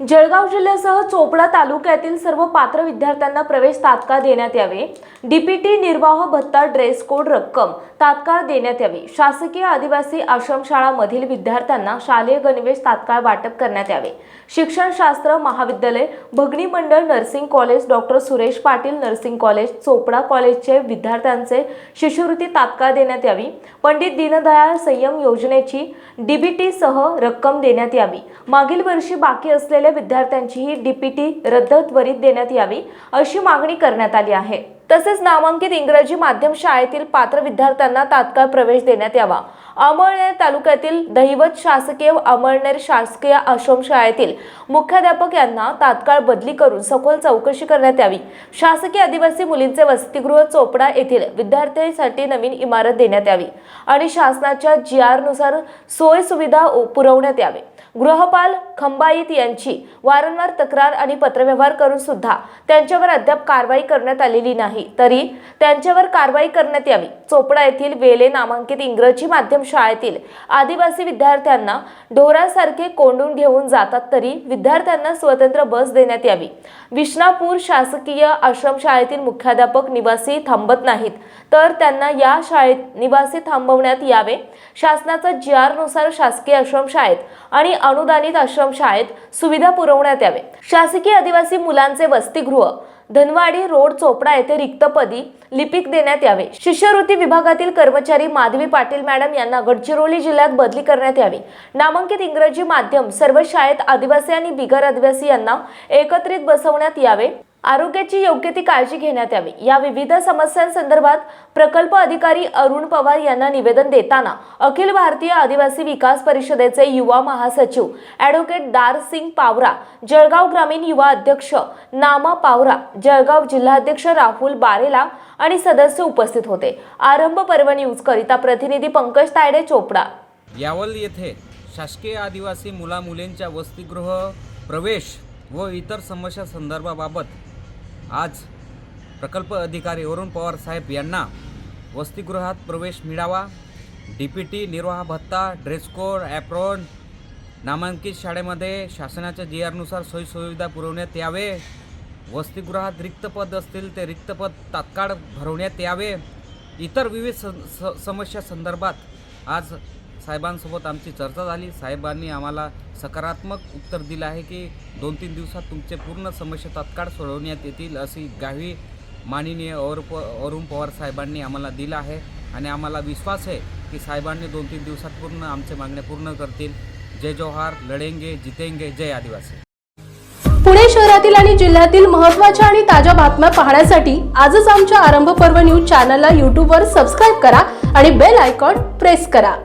जळगाव जिल्ह्यासह चोपडा तालुक्यातील सर्व पात्र विद्यार्थ्यांना प्रवेश तात्काळ देण्यात यावे. डीपीटी निर्वाह भत्ता ड्रेस कोड रक्कम तात्काळ देण्यात यावी. शासकीय आदिवासी आश्रमशाळामधील विद्यार्थ्यांना शालेय गणवेश तात्काळ वाटप करण्यात यावे. शिक्षणशास्त्र महाविद्यालय भगणी मंडळ nursing college doctor Suresh Patil nursing college Chopda कॉलेजचे विद्यार्थ्यांचे शिष्यवृत्ती तात्काळ देण्यात यावी. पंडित दीनदयाळ संयम योजनेची डीबीटीसह रक्कम देण्यात यावी. मागील वर्षी बाकी असलेल्या विद्यार्थ्यांचीही डीपीटी रद्द त्वरित देण्यात यावी अशी मागणी करण्यात आली आहे. तसेच नामांकित इंग्रजी माध्यम शाळेतील पात्र विद्यार्थ्यांना तात्काळ प्रवेश देण्यात यावा. अमळनेर तालुक्यातील दहिवत शासकीय अमळनेर शासकीय आश्रमशाळेतील मुख्याध्यापक यांना तात्काळ बदली करून सखोल चौकशी करण्यात यावी. शासकीय आदिवासी मुलींचे वसतिगृह चोपडा येथील विद्यार्थ्यांसाठी नवीन इमारत देण्यात यावी आणि शासनाच्या जी नुसार सोय सुविधा उ- पुरवण्यात यावे. गृहपाल खंबाईत यांची वारंवार तक्रार आणि पत्रव्यवहार करून सुद्धा त्यांच्यावर अद्याप कारवाई करण्यात आलेली नाही तरी त्यांच्यावर कारवाई करण्यात यावी. चोपडा येथील वेले नामांकित इंग्रजी माध्यम शाळेतील आदिवासी विद्यार्थ्यांना ढोरासारखे कोंडून घेऊन जातात तरी विद्यार्थ्यांना स्वतंत्र बस देण्यात यावी. विष्णापूर शासकीय आश्रमशाळेतील मुख्याध्यापक निवासी थांबत नाहीत. तर त्यांना या शाळेत निवासी थांबवण्यात यावे. शासनाचा जी नुसार शासकीय आश्रमशाळेत आणि अनुदानित आश्रमशाळेत सुविधा पुरवण्यात यावे. शासकीय आदिवासी मुलांचे वसतिगृह धनवाडी रोड चोपडा येथे रिक्तपदी लिपिक देण्यात यावे. शिष्यवृत्ती विभागातील कर्मचारी माधवी पाटील मॅडम यांना गडचिरोली जिल्ह्यात बदली करण्यात यावी. नामांकित इंग्रजी माध्यम सर्व शाळेत आदिवासी आणि बिगर आदिवासी यांना एकत्रित बसवण्यात यावे. आरोग्याची योग्य ती काळजी घेण्यात यावी. या विविध समस्यांसंदर्भात प्रकल्प अधिकारी अरुण पवार यांना निवेदन देताना अखिल भारतीय आदिवासी विकास परिषदेचे युवा महासचिव ॲडव्होकेट दार सिंग पावरा जळगाव ग्रामीण युवा अध्यक्ष नामा पावरा जळगाव जिल्हाध्यक्ष राहुल बारेला आणि सदस्य उपस्थित होते. आरंभ पर्व न्यूज करिता प्रतिनिधी पंकज तायडे चोपडा. यावल येथे शासकीय आदिवासी मुलामुलींच्या वसतिगृह प्रवेश व इतर समस्या संदर्भाबाबत आज प्रकल्प अधिकारी वरुण पवार साहेब यांना वसतिगृहात प्रवेश मिळावा. डी पी टी निर्वाह भत्ता ड्रेस कोड ॲप्रॉन नामांकित शाळेमध्ये शासनाच्या जी आरनुसार सोयीसुविधा पुरवण्यात यावे. वसतिगृहात रिक्त पद असतील ते रिक्त पद तात्काळ भरवण्यात यावे. इतर विविध स स समस्या संदर्भात आज साहेबांसोबत आमची चर्चा झाली. साहेबांनी आम्हाला सकारात्मक उत्तर दिलं आहे की दोन तीन दिवसात तुमचे पूर्ण समस्या तात्काळ सोडवण्यात येतील अशी गावी माननीय और प अरुण पवार साहेबांनी आम्हाला दिलं आहे. आणि आम्हाला विश्वास आहे की साहेबांनी दोन तीन दिवसात पूर्ण आमच्या मागण्या पूर्ण करतील. जय जोहार लढेंगे जितेंगे जय आदिवासी. पुणे शहरातील आणि जिल्ह्यातील महत्त्वाच्या आणि ताज्या बातम्या पाहण्यासाठी आजच आमच्या आरंभ पर्व न्यूज चॅनलला यूट्यूबवर सबस्क्राईब करा आणि बेल आयकॉन प्रेस करा.